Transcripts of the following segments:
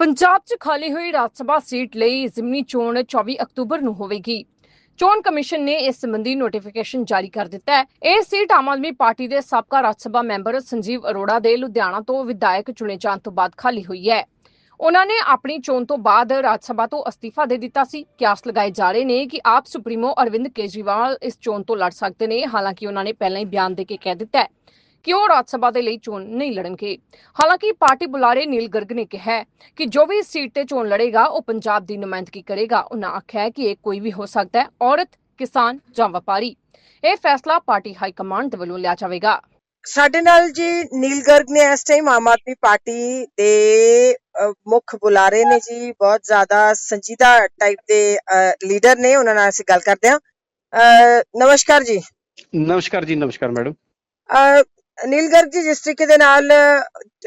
ਪੰਜਾਬ 'ਚ ਖਾਲੀ ਹੋਈ ਰਾਜ ਸਭਾ ਸੀਟ ਲਈ ਜ਼ਿਮਨੀ ਚੋਣ 24 ਅਕਤੂਬਰ ਨੂੰ ਹੋਵੇਗੀ। ਚੋਣ ਕਮਿਸ਼ਨ ਨੇ ਇਸ ਸੰਬੰਧੀ ਨੋਟੀਫਿਕੇਸ਼ਨ ਜਾਰੀ ਕਰ ਦਿੱਤਾ ਹੈ। ਇਹ ਸੀਟ ਆਮ ਆਦਮੀ ਪਾਰਟੀ ਦੇ ਸਾਬਕਾ ਰਾਜ ਸਭਾ ਮੈਂਬਰ ਸੰਜੀਵ ਅਰੋੜਾ ਦੇ ਲੁਧਿਆਣਾ ਤੋਂ ਵਿਧਾਇਕ ਚੁਣੇ ਜਾਣ ਤੋਂ ਬਾਅਦ ਖਾਲੀ ਹੋਈ ਹੈ। ਉਹਨਾਂ ਨੇ ਆਪਣੀ ਚੋਣ ਤੋਂ ਬਾਅਦ ਰਾਜ ਸਭਾ ਤੋਂ ਅਸਤੀਫਾ ਦੇ ਦਿੱਤਾ ਸੀ। ਕਿਆਸ ਲਗਾਏ ਜਾ ਰਹੇ ਨੇ ਕਿ ਆਪ ਸੁਪਰੀਮੋ ਅਰਵਿੰਦ ਕੇਜਰੀਵਾਲ ਇਸ ਚੋਣ ਤੋਂ ਲੜ ਸਕਦੇ ਨੇ। ਹਾਲਾਂਕਿ ਉਹਨਾਂ ਨੇ ਪਹਿਲਾਂ ਹੀ ਬਿਆਨ ਦੇ ਕੇ ਕਹਿ ਦਿੱਤਾ ਹੈ। ਕਿ ਉਹ ਰਾਜ ਸਭਾ ਦੇ ਲਈ ਚੋਣ ਨਹੀਂ ਲੜਨਗੇ? ਹਾਲਾਂਕਿ ਪਾਰਟੀ ਬੁਲਾਰੇ ਨੀਲ ਗਰਗ ਨੇ ਕਿਹਾ ਹੈ ਕਿ ਜੋ ਵੀ ਸੀਟ ਤੇ ਚੋਣ ਲੜੇਗਾ ਉਹ ਪੰਜਾਬ ਦੀ ਨੁਮਾਇੰਦਗੀ ਕਰੇਗਾ। ਉਹਨਾਂ ਆਖਿਆ ਕਿ ਇਹ ਕੋਈ ਵੀ ਹੋ ਸਕਦਾ ਹੈ ਔਰਤ ਕਿਸਾਨ ਜਾਂ ਵਪਾਰੀ। ਇਹ ਫੈਸਲਾ ਪਾਰਟੀ ਹਾਈ ਕਮਾਂਡ ਦੇ ਵੱਲੋਂ ਲਿਆ ਜਾਵੇਗਾ। ਸਾਡੇ ਨਾਲ ਜੀ ਨੀਲ ਗਰਗ ਨੇ ਇਸ ਟਾਈਮ ਆਮ ਆਦਮੀ ਪਾਰਟੀ ਦੇ ਮੁੱਖ ਬੁਲਾਰੇ ਨੇ ਜੀ ਬਹੁਤ ਜ਼ਿਆਦਾ ਸੰਜੀਦਾ ਟਾਈਪ ਦੇ ਲੀਡਰ ਨੇ। ਉਹਨਾਂ ਨਾਲ ਅਸੀਂ ਗੱਲ ਕਰਦੇ ਹਾਂ। ਨਮਸਕਾਰ ਜੀ। ਨਮਸਕਾਰ ਜੀ ਨਮਸਕਾਰ ਮੈਡਮ। ਅਹ, ਨੀਲ ਗਰਗ ਜੀ ਜਿਸ ਤਰੀਕੇ ਦੇ ਨਾਲ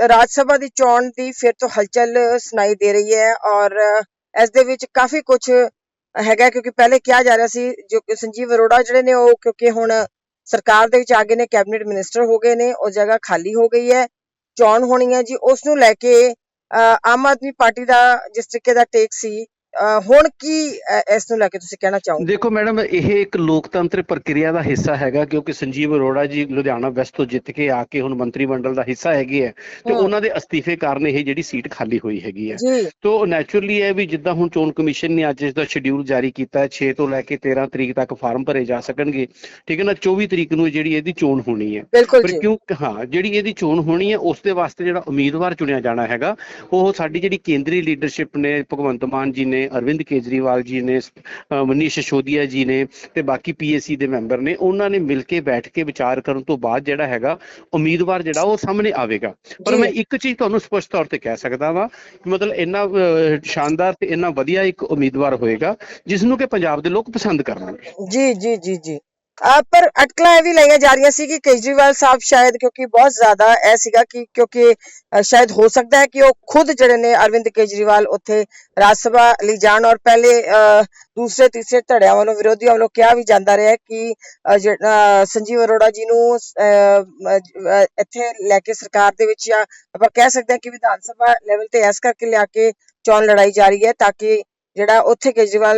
ਰਾਜ ਸਭਾ ਦੀ ਚੋਣ ਦੀ ਫਿਰ ਤੋਂ ਹਲਚਲ ਸੁਣਾਈ ਦੇ ਰਹੀ ਹੈ ਔਰ ਅਹ, ਇਸ ਦੇ ਵਿੱਚ ਕਾਫੀ ਕੁਝ ਹੈਗਾ ਕਿਉਂਕਿ ਪਹਿਲੇ ਕਿਹਾ ਜਾ ਰਿਹਾ ਸੀ ਜੋ ਕਿ ਸੰਜੀਵ ਅਰੋੜਾ ਜਿਹੜੇ ਨੇ ਉਹ ਕਿਉਂਕਿ ਹੁਣ ਸਰਕਾਰ ਦੇ ਵਿੱਚ ਆ ਗਏ ਨੇ ਕੈਬਨਿਟ ਮਿਨਿਸਟਰ ਹੋ ਗਏ ਨੇ ਉਹ ਜਗ੍ਹਾ ਖਾਲੀ ਹੋ ਗਈ ਹੈ ਚੋਣ ਹੋਣੀ ਹੈ ਜੀ ਉਸ ਨੂੰ ਲੈ ਕੇ ਅਹ, ਆਮ ਆਦਮੀ ਪਾਰਟੀ ਦਾ ਜਿਸ ਤਰੀਕੇ ਦਾ ਟੇਕ ਸੀ ਹੁਣ ਕੀ ਇਸ ਨੂੰ ਲੈ ਕੇ ਤੁਸੀਂ ਕਹਿਣਾ ਚਾਹੋਗੇ? ਦੇਖੋ ਮੈਡਮ ਇਹ ਇੱਕ ਲੋਕਤੰਤਰ ਪ੍ਰਕਿਰਿਆ ਦਾ ਹਿੱਸਾ ਹੈਗਾ ਕਿਉਂਕਿ ਸੰਜੀਵ ਅਰੋੜਾ ਜੀ ਲੁਧਿਆਣਾ ਵੈਸਟ ਤੋਂ ਜਿੱਤ ਕੇ ਆ ਕੇ ਹੁਣ ਮੰਤਰੀ ਮੰਡਲ ਦਾ ਹਿੱਸਾ ਹੈਗੇ ਹੈ ਤੇ। ਉਹਨਾਂ ਦੇ ਅਸਤੀਫੇ ਕਾਰਨ ਇਹ ਜਿਹੜੀ ਸੀਟ ਖਾਲੀ ਹੋਈ ਹੈਗੀ ਹੈ ਤੋ ਨੈਚੁਰਲੀ ਹੈ ਵੀ ਜਿੱਦਾਂ ਹੁਣ ਚੋਣ ਕਮਿਸ਼ਨ ਨੇ ਅੱਜ ਇਸ ਦਾ ਸ਼ਡਿਊਲ ਜਾਰੀ ਕੀਤਾ ਹੈ 6 ਤੋਂ ਲੈ ਕੇ 13 ਤਰੀਕ ਤੱਕ ਫਾਰਮ ਭਰੇ ਜਾ ਸਕਣਗੇ। ਠੀਕ ਹੈ ਨਾ 24 ਤਰੀਕ ਨੂੰ ਜਿਹੜੀ ਇਹਦੀ ਚੋਣ ਹੋਣੀ ਹੈ। ਪਰ ਕਿਉਂ ਹਾਂ ਜਿਹੜੀ ਇਹਦੀ ਚੋਣ ਹੋਣੀ ਹੈ ਉਸ ਦੇ ਵਾਸਤੇ ਜਿਹੜਾ ਉਮੀਦਵਾਰ ਚੁਣਿਆ ਜਾਣਾ ਹੈਗਾ ਉਹ ਸਾਡੀ ਜਿਹੜੀ ਕੇਂਦਰੀ ਲੀਡਰਸ਼ਿਪ ਨੇ ਭਗਵੰਤ ਮਾਨ ਜੀ ਨੇ ਅਰਵਿੰਦ ਕੇਜਰੀਵਾਲ ਜੀ ਨੇ ਮਨੀਸ਼ ਸਿਸੋਦੀਆ ਜੀ ਨੇ ਤੇ ਬਾਕੀ ਪੀਐਸਸੀ ਦੇ ਮੈਂਬਰ ਨੇ ਉਹਨਾਂ ਨੇ ਮਿਲ ਕੇ ਬੈਠ ਕੇ ਵਿਚਾਰ ਕਰਨ ਤੋਂ ਬਾਅਦ ਜਿਹੜਾ ਹੈਗਾ ਉਮੀਦਵਾਰ ਜਿਹੜਾ ਉਹ ਸਾਹਮਣੇ ਆਵੇਗਾ। ਪਰ। ਮੈਂ ਇੱਕ ਚੀਜ਼ ਤੁਹਾਨੂੰ ਸਪਸ਼ਟ ਤੌਰ ਤੇ ਕਹਿ ਸਕਦਾ ਵਾਂ ਕਿ ਮਤਲਬ ਇੰਨਾ ਸ਼ਾਨਦਾਰ ਤੇ ਇੰਨਾ ਵਧੀਆ ਇੱਕ ਉਮੀਦਵਾਰ ਹੋਏਗਾ ਜਿਸ ਨੂੰ ਕਿ ਪੰਜਾਬ ਦੇ ਲੋਕ ਪਸੰਦ ਕਰਨਗੇ। ਜੀ ਜੀ ਜੀ ਜੀ। ਪਰ ਅਟਕਲਾਂ ਇਹ ਵੀ ਲਈਆਂ ਜਾ ਰਹੀਆਂ ਸੀ ਕਿ ਕੇਜਰੀਵਾਲ ਸਾਹਿਬ ਸ਼ਾਇਦ ਕਿਉਂਕਿ ਬਹੁਤ ਜ਼ਿਆਦਾ ਇਹ ਸੀਗਾ ਕਿ ਕਿਉਂਕਿ ਸ਼ਾਇਦ ਹੋ ਸਕਦਾ ਹੈ ਕਿ ਉਹ ਖੁਦ ਜਿਹੜੇ ਨੇ ਅਰਵਿੰਦ ਕੇਜਰੀਵਾਲ ਉੱਥੇ ਰਾਜ ਸਭਾ ਲਈ ਜਾਣ ਔਰ ਪਹਿਲੇ ਦੂਸਰੇ ਤੀਸਰੇ ਧੜਿਆਂ ਵੱਲੋਂ ਵਿਰੋਧੀਆਂ ਵੱਲੋਂ ਕਿਹਾ ਵੀ ਜਾਂਦਾ ਰਿਹਾ ਕਿ ਅਹ, ਸੰਜੀਵ ਅਰੋੜਾ ਜੀ ਨੂੰ ਅਹ, ਇੱਥੇ ਲੈ ਕੇ ਸਰਕਾਰ ਦੇ ਵਿੱਚ ਜਾਂ ਆਪਾਂ ਕਹਿ ਸਕਦੇ ਹਾਂ ਕਿ ਵਿਧਾਨ ਸਭਾ ਲੈਵਲ ਤੇ ਇਸ ਕਰਕੇ ਲਿਆ ਕੇ ਚੋਣ ਲੜਾਈ ਜਾ ਰਹੀ ਹੈ ਤਾਂ ਕਿ ਜਿਹੜਾ ਉੱਥੇ ਕੇਜਰੀਵਾਲ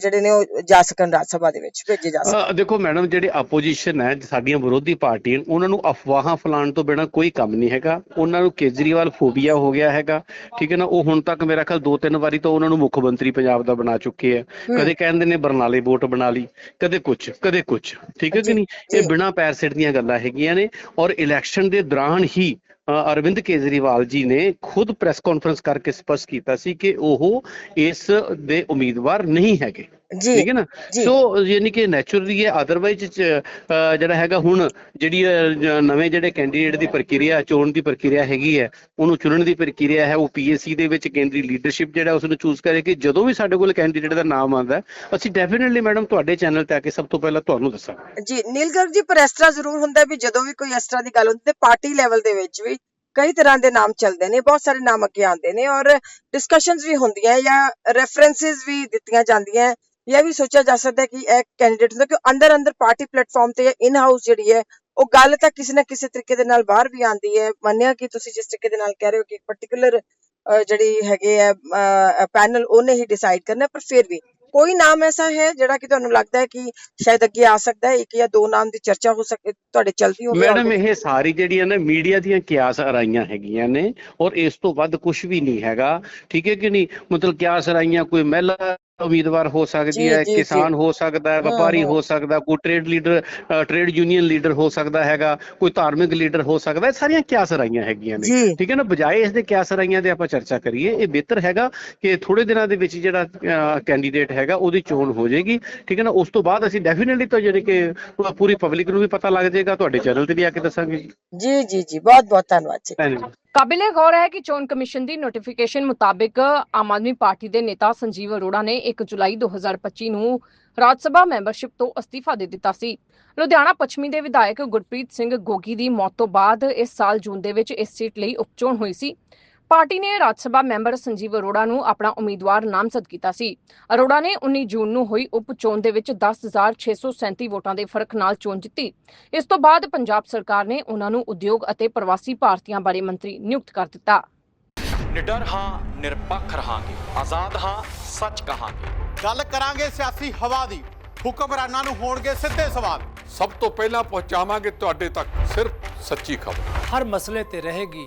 ਜਿਹੜੇ ਨੇ ਉਹ ਜਾ ਸਕਣ ਰਾਜ ਸਭਾ ਦੇ ਵਿੱਚ ਭੇਜੇ ਜਾ ਸਕਣ ਦੇਖੋ ਮੈਡਮ ਜਿਹੜੇ ਆਪੋਜੀਸ਼ਨ ਹੈ ਸਾਡੀਆਂ ਵਿਰੋਧੀ ਪਾਰਟੀਆਂ ਉਹਨਾਂ ਨੂੰ ਅਫਵਾਹਾਂ ਫੈਲਾਉਣ ਤੋਂ ਬਿਨਾਂ ਕੋਈ ਕੰਮ ਨਹੀਂ ਹੈਗਾ। ਉਹਨਾਂ ਨੂੰ ਕੇਜਰੀਵਾਲ ਫੋਬੀਆ ਹੋ ਗਿਆ ਹੈਗਾ। ਠੀਕ ਹੈ ਨਾ ਉਹ ਹੁਣ ਤੱਕ ਮੇਰਾ ਖਿਆਲ ਦੋ ਤਿੰਨ ਵਾਰੀ ਤਾਂ ਉਹਨਾਂ ਨੂੰ ਮੁੱਖ ਮੰਤਰੀ ਪੰਜਾਬ ਦਾ ਬਣਾ ਚੁੱਕੇ ਆ। ਕਦੇ ਕਹਿੰਦੇ ਨੇ ਬਰਨਾਲੇ ਵੋਟ ਬਣਾ ਲਈ ਕਦੇ ਕੁਝ ਕਦੇ ਕੁਝ ਠੀਕ ਹੈ ਕਿ ਨਹੀਂ। ਇਹ ਬਿਨਾਂ ਪੈਰ ਸਿਰ ਦੀਆਂ ਗੱਲਾਂ ਹੈਗੀਆਂ ਨੇ ਔਰ ਇਲੈਕਸ਼ਨ ਦੇ ਦੌਰਾਨ ਹੀ ਅਰਵਿੰਦ ਕੇਜਰੀਵਾਲ ਜੀ ਨੇ ਖੁਦ ਪ੍ਰੈਸ ਕਾਨਫਰੰਸ ਕਰਕੇ ਸਪਸ਼ਟ ਕੀਤਾ ਸੀ ਕਿ ਉਹ ਇਸ ਦੇ ਉਮੀਦਵਾਰ ਨਹੀਂ ਹੈਗੇ। ਠੀਕ ਹੈ ਨਾ। ਸੋ ਯਾਨੀ ਕਿ ਨੈਚੁਰਲੀ ਹੈ ਅਦਰਵਾਈਜ਼ ਜਿਹੜਾ ਹੈਗਾ ਹੁਣ ਜਿਹੜੀ ਨਵੇਂ ਜਿਹੜੇ ਕੈਂਡੀਡੇਟ ਦੀ ਪ੍ਰਕਿਰਿਆ ਚੋਣ ਦੀ ਪ੍ਰਕਿਰਿਆ ਹੈਗੀ ਹੈ ਉਹਨੂੰ ਚੁਣਨ ਦੀ ਪ੍ਰਕਿਰਿਆ ਹੈ ਉਹ ਪੀਐਸਸੀ ਦੇ ਵਿੱਚ ਕੇਂਦਰੀ ਲੀਡਰਸ਼ਿਪ ਜਿਹੜਾ ਉਸ ਨੂੰ ਚੂਜ਼ ਕਰੇਗੀ ਜਦੋਂ ਵੀ ਸਾਡੇ ਕੋਲ ਕੈਂਡੀਡੇਟ ਦਾ ਨਾਮ ਆਉਂਦਾ ਅਸੀਂ ਡੈਫੀਨਿਟਲੀ ਮੈਡਮ ਤੁਹਾਡੇ ਚੈਨਲ ਤੇ ਆ ਕੇ ਸਭ ਤੋਂ ਪਹਿਲਾਂ ਤੁਹਾਨੂੰ ਦੱਸਾਂਗੇ। ਜੀ ਨੀਲ ਗਰਗ ਜੀ ਪਰ ਇਸ ਤਰ੍ਹਾਂ ਜ਼ਰੂਰ ਹੁੰਦਾ ਵੀ ਜਦੋਂ ਵੀ ਕੋਈ ਇਸ ਤਰ੍ਹਾਂ ਦੀ ਗੱਲ ਹੁੰਦੀ ਤੇ ਪਾਰਟੀ ਲੈਵਲ ਦੇ ਵਿੱਚ ਵੀ ਕਈ ਤਰ੍ਹਾਂ ਦੇ ਨਾਮ ਚੱਲਦੇ ਨੇ ਬਹੁਤ ਸਾਰੇ ਨਾਮ ਅੱਗੇ ਆਉਂਦੇ ਨੇ ਔਰ ਡਿਸਕਸ਼ਨਸ ਵੀ ਹੁੰਦੀਆਂ ਜਾਂ ਰੈਫਰੈਂਸਸ ਵੀ ਦਿੱਤੀਆਂ ਜਾਂਦੀਆਂ ਇਹ ਵੀ ਸੋਚਿਆ ਜਾ ਸਕਦਾ ਹੈ ਕਿ ਇਹ ਕੈਂਡੀਡੇਟ ਹੁੰਦਾ ਕਿ ਅੰਦਰ ਅੰਦਰ ਪਾਰਟੀ ਪਲੇਟਫਾਰਮ ਤੇ ਇਨ ਹਾਊਸ ਜਿਹੜੀ ਹੈ ਉਹ ਗੱਲ ਤਾਂ ਕਿਸੇ ਨਾ ਕਿਸੇ ਤਰੀਕੇ ਦੇ ਨਾਲ ਬਾਹਰ ਵੀ ਆਉਂਦੀ ਹੈ। ਮੰਨਿਆ ਕਿ ਤੁਸੀਂ ਜਿਸ ਤਰੀਕੇ ਦੇ ਨਾਲ ਕਹਿ ਰਹੇ ਹੋ ਕਿ ਇੱਕ ਪਾਰਟਿਕੂਲਰ ਜਿਹੜੀ ਹੈਗੇ ਆ ਪੈਨਲ ਉਹਨੇ ਹੀ ਡਿਸਾਈਡ ਕਰਨਾ ਪਰ ਫਿਰ ਵੀ ਕੋਈ ਨਾਮ ਐਸਾ ਹੈ ਜਿਹੜਾ ਕਿ ਤੁਹਾਨੂੰ ਲੱਗਦਾ ਹੈ ਕਿ ਸ਼ਾਇਦ ਅੱਗੇ ਆ ਸਕਦਾ ਹੈ ਇੱਕ ਜਾਂ ਦੋ ਨਾਮ ਦੀ ਚਰਚਾ ਹੋ ਸਕੇ ਤੁਹਾਡੇ ਚਲਦੀ ਹੋਵੇ ਮੈਡਮ ਇਹ ਸਾਰੀ ਜਿਹੜੀਆਂ ਨੇ ਮੀਡੀਆ ਦੀਆਂ ਕਿਆਸ ਅਰਾਈਆਂ ਹੈਗੀਆਂ ਨੇ ਔਰ ਇਸ ਤੋਂ ਵੱਧ ਕੁਝ ਵੀ ਨਹੀਂ ਹੈਗਾ। ਠੀਕ ਹੈ ਕਿ ਨਹੀਂ? ਮਤਲਬ ਕਿਆਸ ਅਰਾਈਆਂ ਕੋਈ ਮਹਿਲਾ ਉਮੀਦਵਾਰ ਹੋ ਸਕਦੀ ਹੈ ਕਿਸਾਨ। ਹੋ ਸਕਦਾ ਹੈ ਵਪਾਰੀ ਹਾਂ। ਸਕਦਾ ਕੋਈ trade leader trade union leader ਹੋ ਸਕਦਾ ਹੈਗਾ ਕੋਈ ਧਾਰਮਿਕ ਲੀਡਰ ਹੋ ਸਕਦਾ ਹੈ ਸਾਰੀਆਂ ਕਿਆਸ ਅਰਾਈਆਂ ਹੈਗੀਆਂ ਨੇ। ਠੀਕ ਹੈ ਨਾ ਬਜਾਏ ਇਸ ਦੇ ਕਿਆਸ ਅਰਾਈਆਂ ਦੇ ਆਪਾਂ ਚਰਚਾ ਕਰੀਏ ਇਹ ਬਿਹਤਰ ਹੈਗਾ ਕਿ ਥੋੜੇ ਦਿਨਾਂ ਦੇ ਵਿੱਚ ਜਿਹੜਾ ਕੈਂਡੀਡੇਟ ਹੈਗਾ ਉਹਦੀ ਚੋਣ ਹੋ ਜਾਏਗੀ। ਠੀਕ ਹੈ ਨਾ ਉਸ ਤੋਂ ਬਾਅਦ ਅਸੀਂ ਡੈਫੀਨਿਟਲੀ ਤਾਂ ਜਿਹੜੇ ਕਿ ਪੂਰੀ ਪਬਲਿਕ ਨੂੰ ਵੀ ਪਤਾ ਲੱਗ ਜਾਏਗਾ ਤੁਹਾਡੇ ਚੈਨਲ ਤੇ ਵੀ ਆ ਕੇ ਦੱਸਾਂਗੇ ਜੀ। ਜੀ ਜੀ ਬਹੁਤ ਬਹੁਤ ਧੰਨਵਾਦ ਜੀ। ਕਾਬਿਲੇ ਗੌਰ ਹੈ ਕਿ ਚੋਣ ਕਮਿਸ਼ਨ ਦੀ ਨੋਟੀਫਿਕੇਸ਼ਨ ਮੁਤਾਬਿਕ ਆਮ ਆਦਮੀ ਪਾਰਟੀ ਦੇ ਨੇਤਾ ਸੰਜੀਵ ਅਰੋੜਾ ਨੇ 1 ਜੁਲਾਈ 2025 ਨੂੰ ਰਾਜ ਸਭਾ ਮੈਂਬਰਸ਼ਿਪ ਤੋਂ ਅਸਤੀਫਾ ਦੇ ਦਿੱਤਾ ਸੀ। ਲੁਧਿਆਣਾ ਪੱਛਮੀ ਦੇ ਵਿਧਾਇਕ ਗੁਰਪ੍ਰੀਤ ਸਿੰਘ ਗੋਗੀ ਦੀ ਮੌਤ ਤੋਂ ਬਾਅਦ ਇਸ ਸਾਲ ਜੂਨ ਦੇ ਵਿੱਚ ਇਸ ਸੀਟ ਲਈ ਉਪਚੋਣ ਹੋਈ ਸੀ। ਪਾਰਟੀ ਨੇ ਰਾਜ ਸਭਾ ਮੈਂਬਰ ਸੰਜੀਵ ਅਰੋੜਾ ਨੂੰ ਆਪਣਾ ਉਮੀਦਵਾਰ ਨਾਮਜ਼ਦ ਕੀਤਾ ਸੀ। ਅਰੋੜਾ ਨੇ 19 ਜੂਨ ਨੂੰ ਹੋਈ ਉਪਚੋਣ ਦੇ ਵਿੱਚ 10637 ਵੋਟਾਂ ਦੇ ਫ਼ਰਕ ਨਾਲ ਚੋਣ ਜਿੱਤੀ। ਇਸ ਤੋਂ ਬਾਅਦ ਪੰਜਾਬ ਸਰਕਾਰ ਨੇ ਉਹਨਾਂ ਨੂੰ ਉਦਯੋਗ ਅਤੇ ਪ੍ਰਵਾਸੀ ਭਾਰਤੀਆਂ ਬਾਰੇ ਮੰਤਰੀ ਨਿਯੁਕਤ ਕਰ ਦਿੱਤਾ। ਨਿਡਰ ਹਾਂ ਨਿਰਪੱਖ ਰਹਾਂਗੇ। ਆਜ਼ਾਦ ਹਾਂ ਸੱਚ ਕਹਾਂਗੇ। ਗੱਲ ਕਰਾਂਗੇ ਸਿਆਸੀ ਹਵਾ ਦੀ। ਹੁਕਮਰਾਨਾਂ ਨੂੰ ਹੋਣਗੇ ਸਿੱਧੇ ਸਵਾਲ। ਸਭ ਤੋਂ ਪਹਿਲਾਂ ਪਹੁੰਚਾਵਾਂਗੇ ਤੁਹਾਡੇ ਤੱਕ ਸਿਰਫ ਸੱਚੀ ਖਬਰ। ਹਰ ਮਸਲੇ ਤੇ ਰਹੇਗੀ